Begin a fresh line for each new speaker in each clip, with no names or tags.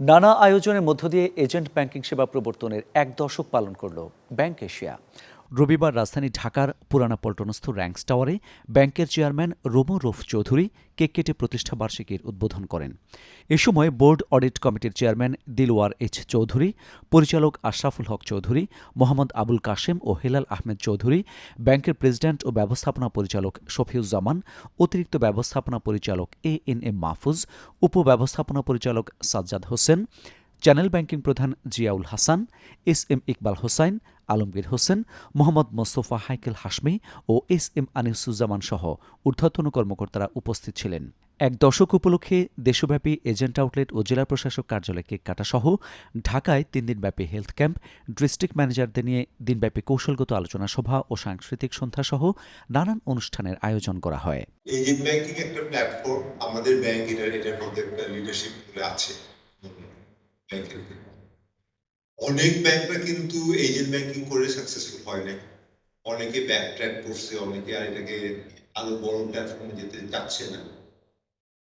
নানা আয়োজনের মধ্য দিয়ে এজেন্ট ব্যাংকিং সেবা প্রবর্তনের এক দশক পালন করল ব্যাংক এশিয়া। রবিবার রাজধানী ঢাকার পুরানা পল্টনস্থ র্যাঙ্কস টাওয়ারে ব্যাংকের চেয়ারম্যান রোমো রফ চৌধুরী কেক কেটে প্রতিষ্ঠা বার্ষিকীর উদ্বোধন করেন। এ সময় বোর্ড অডিট কমিটির চেয়ারম্যান দিলওয়ার এইচ চৌধুরী, পরিচালক আশরাফুল হক চৌধুরী, মোহাম্মদ আবুল কাশেম ও হেলাল আহমেদ চৌধুরী, ব্যাংকের প্রেসিডেন্ট ও ব্যবস্থাপনা পরিচালক শফিউজ্জামান, অতিরিক্ত ব্যবস্থাপনা পরিচালক এ এন এম মাহফুজ, উপব্যবস্থাপনা পরিচালক সাজ্জাদ হোসেন, চ্যানেল ব্যাংকিং প্রধান জিয়াউল হাসান, এস এম ইকবাল হোসাইন আলমগীর হোসেন, মোহাম্মদ মোস্তফা হাইকেল হাসমি ও এস এম আনিসুজ্জামান সহ ঊর্ধ্বতন কর্মকর্তারা উপস্থিত ছিলেন। এক দশক উপলক্ষে দেশব্যাপী এজেন্ট আউটলেট ও জেলা প্রশাসক কার্যালয়ে কেক কাটা সহ ঢাকায় তিন দিনব্যাপী হেলথ ক্যাম্প, ডিস্ট্রিক্ট ম্যানেজারদের নিয়ে দিনব্যাপী কৌশলগত আলোচনা সভা ও সাংস্কৃতিক সন্ধ্যা সহ নানান অনুষ্ঠানের আয়োজন করা হয়।
এজেন্ট ব্যাংকিং একটা প্ল্যাটফর্ম, আমাদের ব্যাংক মধ্যে একটা লিডারশিপ আছে। অনেক ব্যাংকরা কিন্তু এজেন্ট ব্যাংকিং করে সাকসেসফুল হয় না অনেকে ব্যাক ট্র্যাক করছে, অনেকে আর এটাকে আরও বড় প্ল্যাটফর্মে যেতে চাচ্ছে না।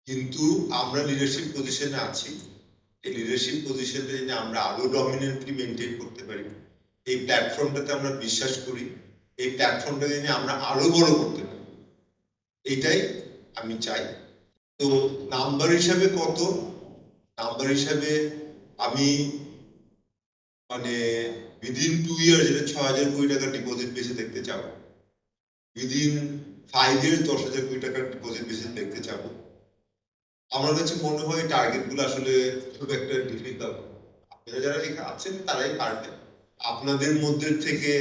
কিন্তু আমরা লিডারশিপ পজিশনে আছি। এই লিডারশিপ পজিশনে যে আমরা আরও ডমিনেন্টলি মেনটেন করতে পারি, এই প্ল্যাটফর্মটাতে আমরা বিশ্বাস করি, এই প্ল্যাটফর্মটা যেন আমরা আরও বড় করতে পারি, এটাই আমি চাই। তো নাম্বার হিসাবে কত? নাম্বার হিসাবে আমি মানে উইদিন টু ইয়ার যেটা ছ হাজার কোটি টাকার ডিপোজিট বেশি দেখতে চাও উইদিন ফাইভ ইয়ার দশ হাজার কোটি টাকার ডিপোজিট বেশি দেখতে চাবো আমার কাছে মনে হয় টার্গেটগুলো আসলে খুব একটা ডিফিকাল্ট আপনারা যারা এখানে আছেন তারাই পারবেন। আপনাদের মধ্যে থেকে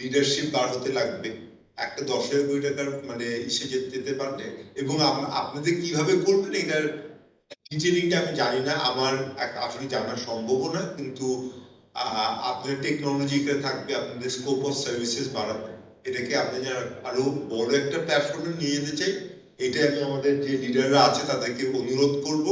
লিডারশিপ বার হতে লাগবে। একটা দশ হাজার কোটি টাকার মানে ইসে যেতে পারলে এবং আপনাদের কীভাবে করবেন এটার ডিটেলিংটা আমি জানি না। আমার আসলে জানা সম্ভব না, কিন্তু আপনার টেকনোলজি এখানে থাকবে, আপনাদের স্কোপ অফ সার্ভিসেস বাড়াবে। এটাকে আপনি আরও বড় একটা প্ল্যাটফর্মে নিয়ে যেতে চাই এটা আমি আমাদের যে লিডাররা আছে তাদেরকে অনুরোধ করব।